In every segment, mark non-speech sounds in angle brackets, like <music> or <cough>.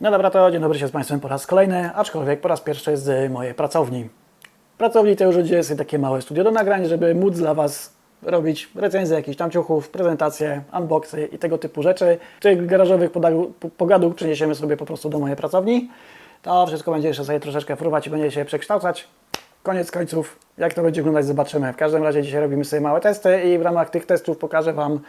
No dobra, to dzień dobry się z Państwem po raz kolejny, aczkolwiek po raz pierwszy z mojej pracowni. Pracowni to już jest takie małe studio do nagrań, żeby móc dla Was robić recenzje jakichś tam ciuchów, prezentacje, unboxy i tego typu rzeczy. Tych garażowych pogadów przeniesiemy sobie po prostu do mojej pracowni. To wszystko będzie jeszcze sobie troszeczkę fruwać i będzie się przekształcać. Koniec końców, jak to będzie wyglądać, zobaczymy. W każdym razie dzisiaj robimy sobie małe testy i w ramach tych testów pokażę Wam,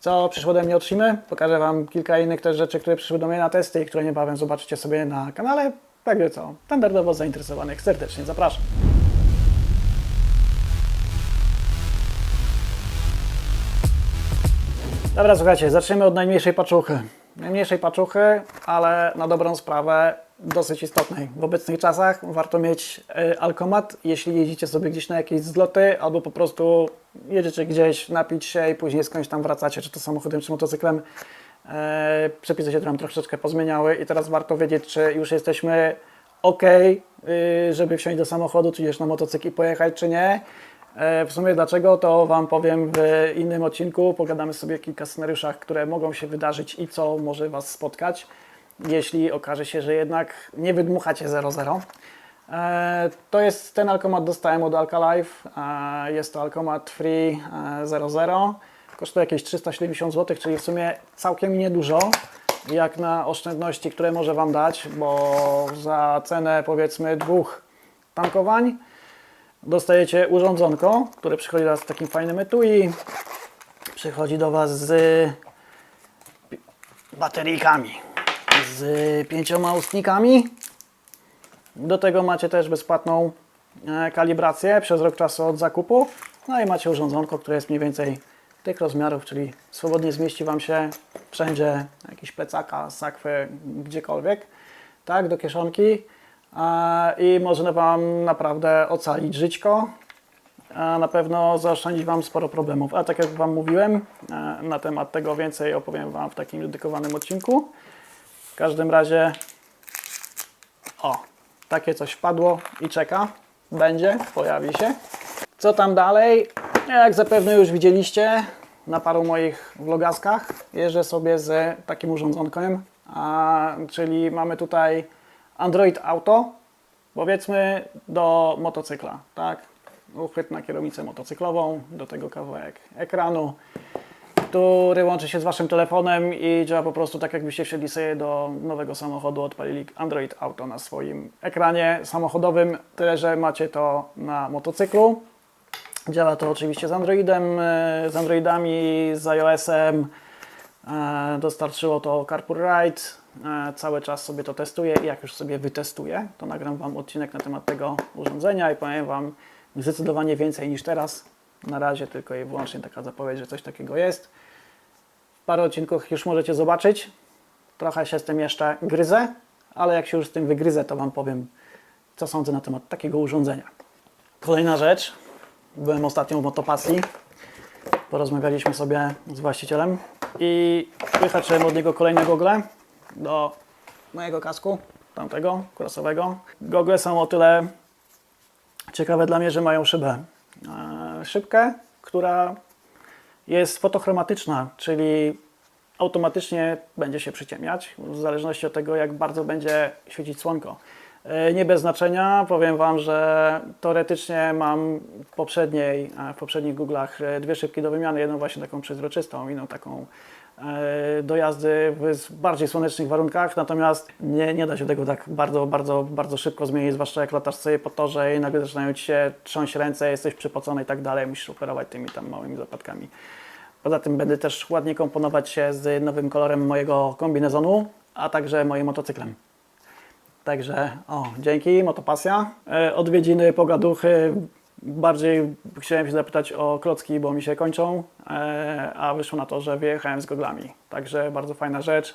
co przyszło ode mnie od. Pokażę Wam kilka innych też rzeczy, które przyszły do mnie na testy i które niebawem zobaczycie sobie na kanale. Także co, standardowo zainteresowanych serdecznie zapraszam. Dobra, słuchajcie, zaczniemy od najmniejszej paczuchy. Najmniejszej paczuchy, ale na dobrą sprawę dosyć istotnej. W obecnych czasach warto mieć y, alkomat, jeśli jeździcie sobie gdzieś na jakieś zloty, albo po prostu jedziecie gdzieś napić się i później skądś tam wracacie, czy to samochodem, czy motocyklem. E, przepisy się tam troszeczkę pozmieniały i teraz warto wiedzieć, czy już jesteśmy ok, żeby wsiąść do samochodu, czy już na motocykl i pojechać, czy nie. E, W sumie dlaczego, to Wam powiem w innym odcinku. Pogadamy sobie o kilka scenariuszach, które mogą się wydarzyć i co może Was spotkać, jeśli okaże się, że jednak nie wydmuchacie 0-0. E, To jest ten alkomat dostałem od Alkalife. E, Jest to alkomat Free e, 00. Kosztuje jakieś 370 zł, czyli w sumie całkiem niedużo, jak na oszczędności, które może Wam dać, bo za cenę powiedzmy dwóch tankowań dostajecie urządzonko, które przychodzi do Was w takim fajnym etui. Przychodzi do Was z baterijkami, z pięcioma ustnikami. Do tego macie też bezpłatną e, kalibrację przez rok czasu od zakupu. No i macie urządzonko, które jest mniej więcej tych rozmiarów, czyli swobodnie zmieści Wam się wszędzie, jakiś plecaka, sakwy, gdziekolwiek, tak, do kieszonki i może Wam naprawdę ocalić żyćko, na pewno zaoszczędzić Wam sporo problemów. A tak jak Wam mówiłem, e, na temat tego więcej opowiem Wam w takim dedykowanym odcinku. Każdym razie, o, takie coś wpadło i czeka. Będzie, pojawi się. Co tam dalej? Jak zapewne już widzieliście na paru moich vlogaskach, jeżdżę sobie z takim urządzonkiem, a, czyli mamy tutaj Android Auto, powiedzmy do motocykla, tak? Uchwyt na kierownicę motocyklową, do tego kawałek ekranu, który łączy się z Waszym telefonem i działa po prostu tak, jakbyście wsiedli sobie do nowego samochodu, odpalili Android Auto na swoim ekranie samochodowym, tyle że macie to na motocyklu. Działa to oczywiście z Androidem, e, z Androidami, z iOS-em. E, Dostarczyło to Carpool Ride. E, Cały czas sobie to testuję i jak już sobie wytestuję, to nagram Wam odcinek na temat tego urządzenia i powiem Wam zdecydowanie więcej niż teraz. Na razie tylko i wyłącznie taka zapowiedź, że coś takiego jest. W paru odcinkach już możecie zobaczyć. Trochę się z tym jeszcze gryzę, ale jak się już z tym wygryzę, to Wam powiem, co sądzę na temat takiego urządzenia. Kolejna rzecz. Byłem ostatnio w motopasji. Porozmawialiśmy sobie z właścicielem i wyhaczyłem od niego kolejne gogle do mojego kasku, tamtego, krosowego. Gogle są o tyle ciekawe dla mnie, że mają szybę. Szybkę, która jest fotochromatyczna, czyli automatycznie będzie się przyciemniać, w zależności od tego, jak bardzo będzie świecić słonko. E, Nie bez znaczenia, powiem Wam, że teoretycznie mam w, poprzedniej, e, w poprzednich Google'ach e, dwie szybki do wymiany, jedną właśnie taką przezroczystą, inną taką do jazdy w bardziej słonecznych warunkach, natomiast nie, nie da się tego tak bardzo, bardzo, bardzo szybko zmienić, zwłaszcza jak latasz sobie po torze i nagle zaczynają Ci się trząść ręce, jesteś przypocony i tak dalej, musisz operować tymi tam małymi zapadkami. Poza tym będę też ładnie komponować się z nowym kolorem mojego kombinezonu, a także moim motocyklem. Także o, dzięki, motopasja. E, Odwiedziny, pogaduchy. Bardziej chciałem się zapytać o klocki, bo mi się kończą, e, a wyszło na to, że wyjechałem z goglami. Także bardzo fajna rzecz.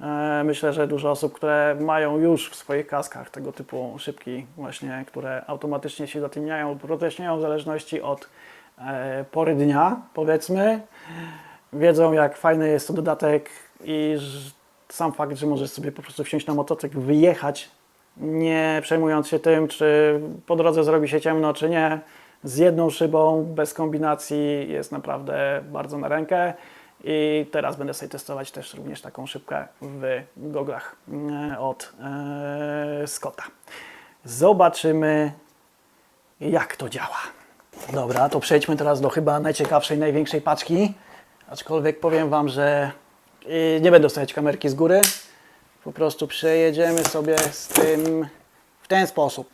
E, Myślę, że dużo osób, które mają już w swoich kaskach tego typu szybki, właśnie, które automatycznie się zatemniają lub w zależności od e, pory dnia, powiedzmy, wiedzą, jak fajny jest to dodatek i sam fakt, że możesz sobie po prostu wsiąść na motocykl, wyjechać, nie przejmując się tym, czy po drodze zrobi się ciemno, czy nie, z jedną szybą, bez kombinacji, jest naprawdę bardzo na rękę. I teraz będę sobie testować też również taką szybkę w goglach e, od e, Scotta. Zobaczymy, jak to działa. Dobra, to przejdźmy teraz do chyba najciekawszej, największej paczki. Aczkolwiek powiem Wam, że y, nie będę stawiać kamerki z góry. Po prostu przejedziemy sobie z tym w ten sposób.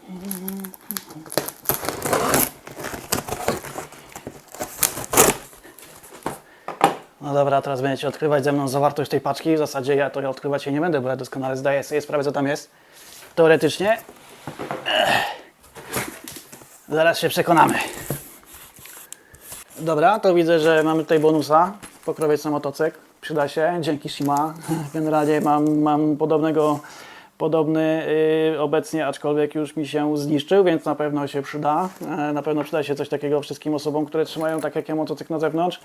No dobra, teraz będziecie odkrywać ze mną zawartość tej paczki. W zasadzie ja to odkrywać jej nie będę, bo ja doskonale zdaję sobie sprawę, co tam jest. Teoretycznie. Zaraz się przekonamy. Dobra, to widzę, że mamy tutaj bonusa. Pokrowiec na motocykl. Przyda się, dzięki Shima. Generalnie mam, mam podobnego, podobny yy, obecnie, aczkolwiek już mi się zniszczył, więc na pewno się przyda. E, na pewno przyda się coś takiego wszystkim osobom, które trzymają tak jak ja motocykl na zewnątrz.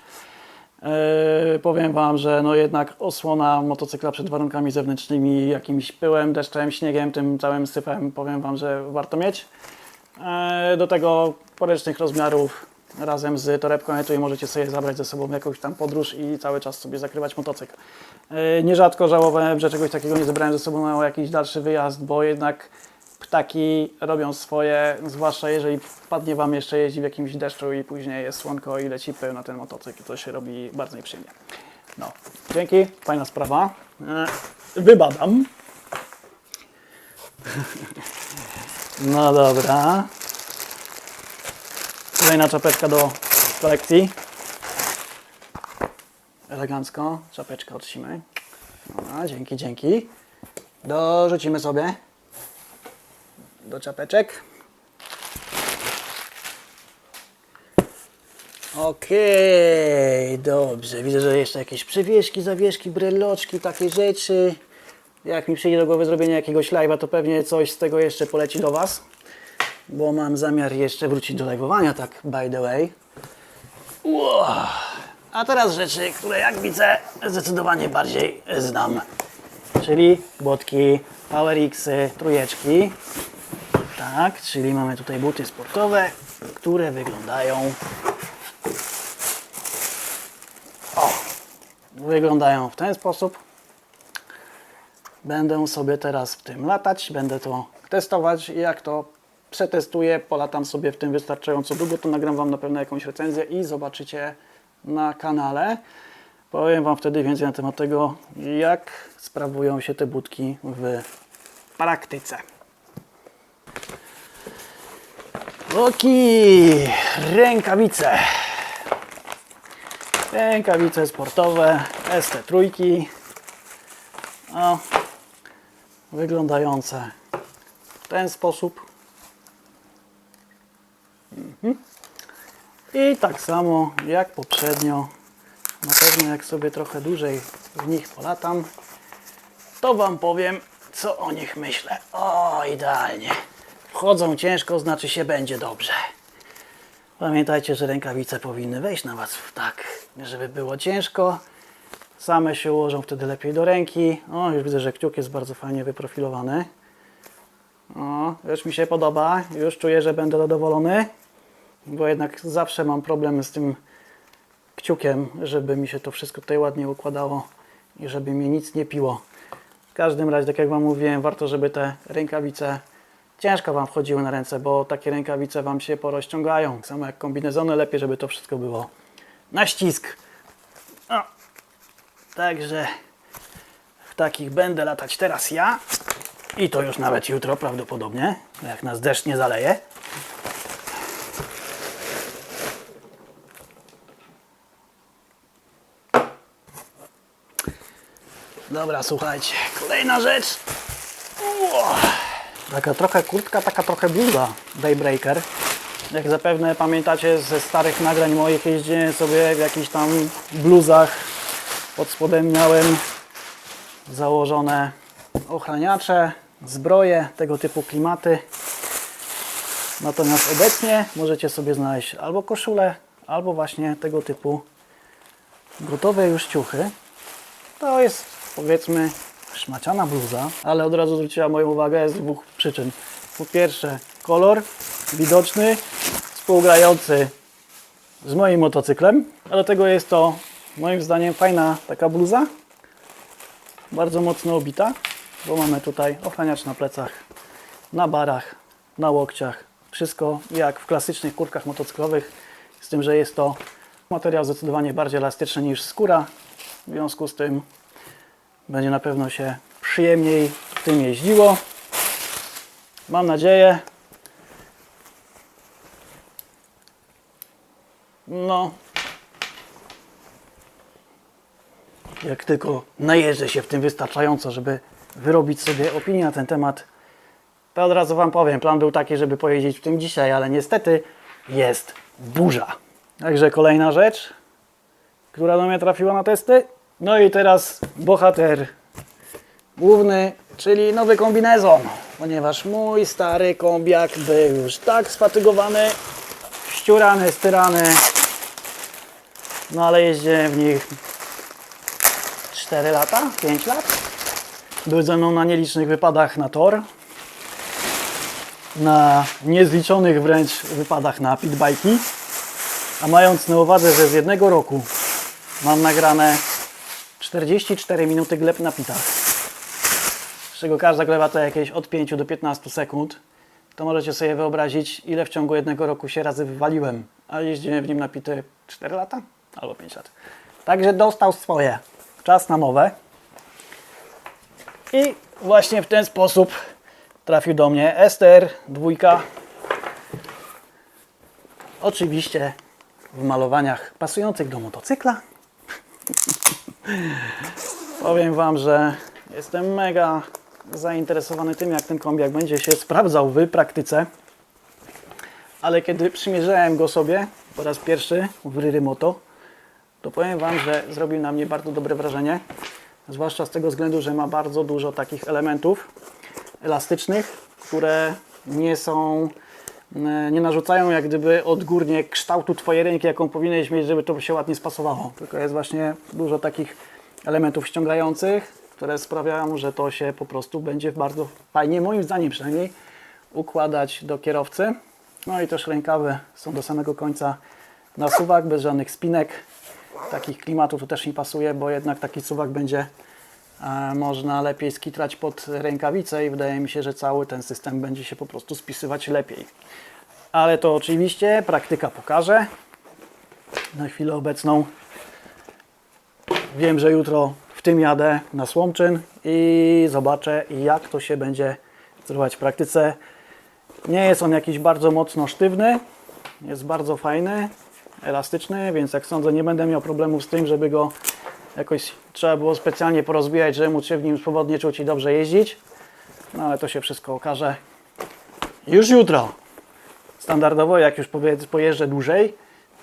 Yy, powiem Wam, że no jednak osłona motocykla przed warunkami zewnętrznymi, jakimś pyłem, deszczem, śniegiem, tym całym syfem, powiem Wam, że warto mieć. Yy, do tego poręcznych rozmiarów razem z torebką etui możecie sobie zabrać ze sobą jakąś tam podróż i cały czas sobie zakrywać motocykl. Yy, Nierzadko żałowałem, że czegoś takiego nie zebrałem ze sobą na jakiś dalszy wyjazd, bo jednak ptaki robią swoje, zwłaszcza jeżeli wpadnie Wam jeszcze jeździ w jakimś deszczu i później jest słonko i leci pył na ten motocykl, to się robi bardzo nieprzyjemnie. No, dzięki, fajna sprawa. E, Wybadam. <laughs> No dobra. Kolejna czapeczka do kolekcji. Elegancko, czapeczka od Simy. Dobra, dzięki, dzięki. Dorzucimy sobie do czapeczek. Okej, dobrze. Widzę, że jeszcze jakieś przewieszki, zawieszki, breloczki, takie rzeczy. Jak mi przyjdzie do głowy zrobienie jakiegoś live'a, to pewnie coś z tego jeszcze poleci do Was. Bo mam zamiar jeszcze wrócić do live'owania, tak by the way. Ło. A teraz rzeczy, które jak widzę zdecydowanie bardziej znam. Czyli błotki, Power Xy, trójeczki. Tak, czyli mamy tutaj buty sportowe, które wyglądają. O, wyglądają w ten sposób. Będę sobie teraz w tym latać, będę to testować. Jak to przetestuję, polatam sobie w tym wystarczająco długo, to nagram Wam na pewno jakąś recenzję i zobaczycie na kanale. Powiem Wam wtedy więcej na temat tego, jak sprawują się te budki w praktyce. Oki, rękawice. Rękawice sportowe ST3. O, wyglądające w ten sposób. I tak samo jak poprzednio, na pewno jak sobie trochę dłużej w nich polatam, to Wam powiem, co o nich myślę. O, idealnie. Wchodzą ciężko, znaczy się będzie dobrze. Pamiętajcie, że rękawice powinny wejść na Was tak, żeby było ciężko. Same się ułożą wtedy lepiej do ręki. O, już widzę, że kciuk jest bardzo fajnie wyprofilowany. O, już mi się podoba. Już czuję, że będę zadowolony. Bo jednak zawsze mam problem z tym kciukiem, żeby mi się to wszystko tutaj ładnie układało i żeby mnie nic nie piło. W każdym razie, tak jak Wam mówiłem, warto, żeby te rękawice ciężko Wam wchodziły na ręce, bo takie rękawice Wam się porozciągają. Tak Samo jak kombinezony, lepiej, żeby to wszystko było na ścisk. O. Także w takich będę latać teraz ja i to już nawet jutro prawdopodobnie, jak nas deszcz nie zaleje. Dobra, słuchajcie, kolejna rzecz. Ło. Taka trochę kurtka, taka trochę bluza Daybreaker. Jak zapewne pamiętacie ze starych nagrań moich, jeździłem sobie w jakichś tam bluzach. Pod spodem miałem założone ochraniacze, zbroje, tego typu klimaty. Natomiast obecnie możecie sobie znaleźć albo koszulę, albo właśnie tego typu gotowe już ciuchy. To jest powiedzmy szmaciana bluza, ale od razu zwróciła moją uwagę z dwóch przyczyn. Po pierwsze kolor widoczny, współgrający z moim motocyklem, a do tego jest to moim zdaniem fajna taka bluza. Bardzo mocno obita, bo mamy tutaj ochraniacz na plecach, na barach, na łokciach. Wszystko jak w klasycznych kurtkach motocyklowych, z tym, że jest to materiał zdecydowanie bardziej elastyczny niż skóra. W związku z tym będzie na pewno się przyjemniej w tym jeździło. Mam nadzieję. No. Jak tylko najeżdżę się w tym wystarczająco, żeby wyrobić sobie opinię na ten temat, to od razu Wam powiem, plan był taki, żeby pojeździć w tym dzisiaj, ale niestety jest burza. Także kolejna rzecz, która do mnie trafiła na testy. No i teraz bohater główny, czyli nowy kombinezon, ponieważ mój stary kombiak był już tak sfatygowany, ściurany, styrany, no ale jeździłem w nich 4 lata, 5 lat. Był ze mną na nielicznych wypadach na tor, na niezliczonych wręcz wypadach na pitbajki, a mając na uwadze, że z jednego roku mam nagrane 44 minuty gleb na pitach, z czego każda gleba to jakieś od 5 do 15 sekund, to możecie sobie wyobrazić, ile w ciągu jednego roku się razy wywaliłem, a jeździłem w nim na pity 4 lata albo 5 lat. Także dostał swoje. Czas na mowę. I właśnie w ten sposób trafił do mnie STR dwójka. Oczywiście w malowaniach pasujących do motocykla. Powiem Wam, że jestem mega zainteresowany tym, jak ten kombiak będzie się sprawdzał w praktyce. Ale kiedy przymierzałem go sobie po raz pierwszy w Ryry Moto, to powiem Wam, że zrobił na mnie bardzo dobre wrażenie. Zwłaszcza z tego względu, że ma bardzo dużo takich elementów elastycznych, które nie są, nie narzucają jak gdyby odgórnie kształtu Twojej ręki, jaką powinieneś mieć, żeby to się ładnie spasowało. Tylko jest właśnie dużo takich elementów ściągających, które sprawiają, że to się po prostu będzie bardzo fajnie, moim zdaniem przynajmniej, układać do kierowcy. No i też rękawy są do samego końca na suwak, bez żadnych spinek. Takich klimatów to też mi pasuje, bo jednak taki suwak będzie e, można lepiej skitrać pod rękawicę i wydaje mi się, że cały ten system będzie się po prostu spisywać lepiej. Ale to oczywiście praktyka pokaże. Na chwilę obecną wiem, że jutro w tym jadę na Słomczyn i zobaczę jak to się będzie zrobić w praktyce. Nie jest on jakiś bardzo mocno sztywny, jest bardzo fajny, elastyczny, więc jak sądzę nie będę miał problemów z tym, żeby go jakoś trzeba było specjalnie porozbijać, żeby móc się w nim swobodnie czuć i dobrze jeździć. No ale to się wszystko okaże już jutro. Standardowo, jak już pojeżdżę dłużej,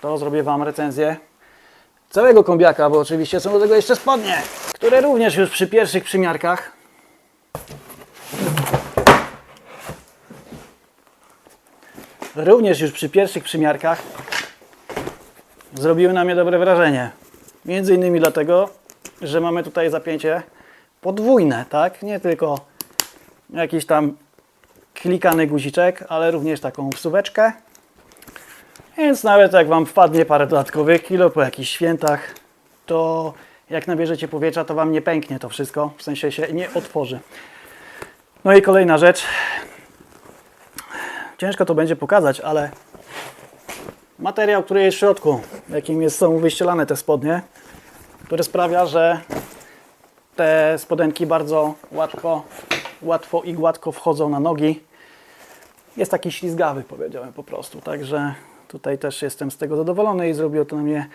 to zrobię Wam recenzję całego kombiaka, bo oczywiście są do tego jeszcze spodnie, które również już przy pierwszych przymiarkach również już przy pierwszych przymiarkach zrobiły na mnie dobre wrażenie. Między innymi dlatego, że mamy tutaj zapięcie podwójne, tak? Nie tylko jakiś tam klikany guziczek, ale również taką wsuweczkę. Więc nawet jak Wam wpadnie parę dodatkowych kilo po jakichś świętach, to jak nabierzecie powietrza, to Wam nie pęknie to wszystko, w sensie się nie otworzy. No i kolejna rzecz. Ciężko to będzie pokazać, ale materiał, który jest w środku, jakim jest, są wyścielane te spodnie, który sprawia, że te spodenki bardzo łatwo, łatwo i gładko wchodzą na nogi. Jest taki ślizgawy, powiedziałem po prostu. Także tutaj też jestem z tego zadowolony i zrobiło to na mnie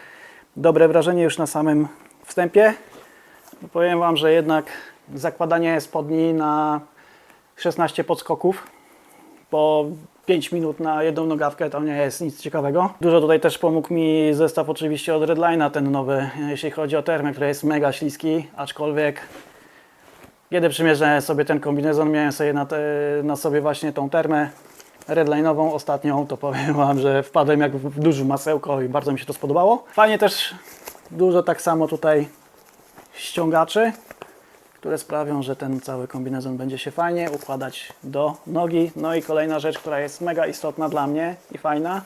dobre wrażenie już na samym wstępie. Powiem Wam, że jednak zakładanie spodni na 16 podskoków po 5 minut na jedną nogawkę to nie jest nic ciekawego. Dużo tutaj też pomógł mi zestaw oczywiście od Redline'a, ten nowy, jeśli chodzi o termę, który jest mega śliski, aczkolwiek kiedy przymierzałem sobie ten kombinezon, miałem sobie na, te, na sobie właśnie tą termę redline'ową ostatnią, to powiem Wam, że wpadłem jak w duże masełko i bardzo mi się to spodobało. Fajnie też dużo tak samo tutaj ściągaczy, które sprawią, że ten cały kombinezon będzie się fajnie układać do nogi. No i kolejna rzecz, która jest mega istotna dla mnie i fajna,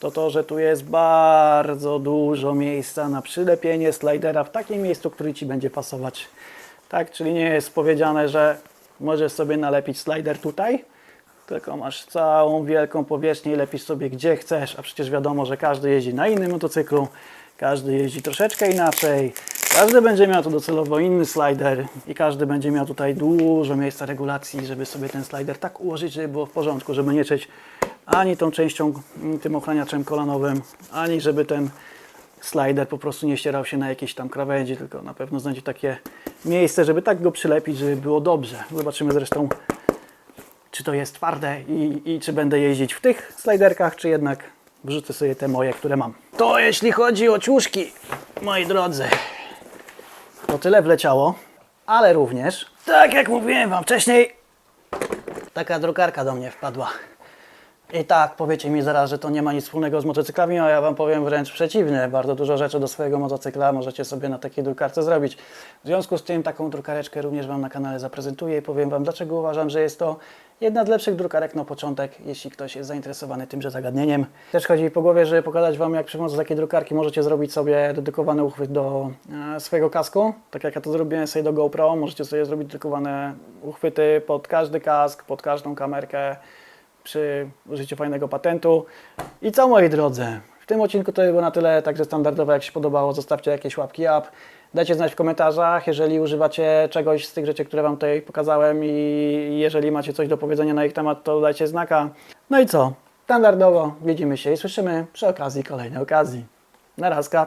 to to, że tu jest bardzo dużo miejsca na przylepienie slidera w takim miejscu, który Ci będzie pasować. Tak, czyli nie jest powiedziane, że możesz sobie nalepić slider tutaj, tylko masz całą wielką powierzchnię i lepisz sobie gdzie chcesz, a przecież wiadomo, że każdy jeździ na innym motocyklu, każdy jeździ troszeczkę inaczej, każdy będzie miał tu docelowo inny slider i każdy będzie miał tutaj dużo miejsca regulacji, żeby sobie ten slider tak ułożyć, żeby było w porządku, żeby nie czuć ani tą częścią, mm, tym ochraniaczem kolanowym, ani żeby ten slider po prostu nie ścierał się na jakiejś tam krawędzi, tylko na pewno znajdzie takie miejsce, żeby tak go przylepić, żeby było dobrze. Zobaczymy zresztą czy to jest twarde i, i czy będę jeździć w tych sliderkach, czy jednak wrzucę sobie te moje, które mam. To jeśli chodzi o ciuszki, moi drodzy, to tyle wleciało, ale również, tak jak mówiłem Wam wcześniej, taka drukarka do mnie wpadła. I tak, powiecie mi zaraz, że to nie ma nic wspólnego z motocyklami, a ja Wam powiem wręcz przeciwnie. Bardzo dużo rzeczy do swojego motocykla możecie sobie na takiej drukarce zrobić. W związku z tym taką drukareczkę również Wam na kanale zaprezentuję i powiem Wam, dlaczego uważam, że jest to jedna z lepszych drukarek na początek, jeśli ktoś jest zainteresowany tymże zagadnieniem. Też chodzi mi po głowie, żeby pokazać Wam, jak przy pomocy takiej drukarki możecie zrobić sobie dedykowany uchwyt do e, swojego kasku. Tak jak ja to zrobiłem sobie do GoPro, możecie sobie zrobić dedykowane uchwyty pod każdy kask, pod każdą kamerkę przy użyciu fajnego patentu. I co moi drodzy, w tym odcinku to było na tyle, także standardowo jak się podobało, zostawcie jakieś łapki up. Dajcie znać w komentarzach, jeżeli używacie czegoś z tych rzeczy, które Wam tutaj pokazałem i jeżeli macie coś do powiedzenia na ich temat, to dajcie znaka. No i co? Standardowo widzimy się i słyszymy przy okazji kolejnej okazji. Na razka.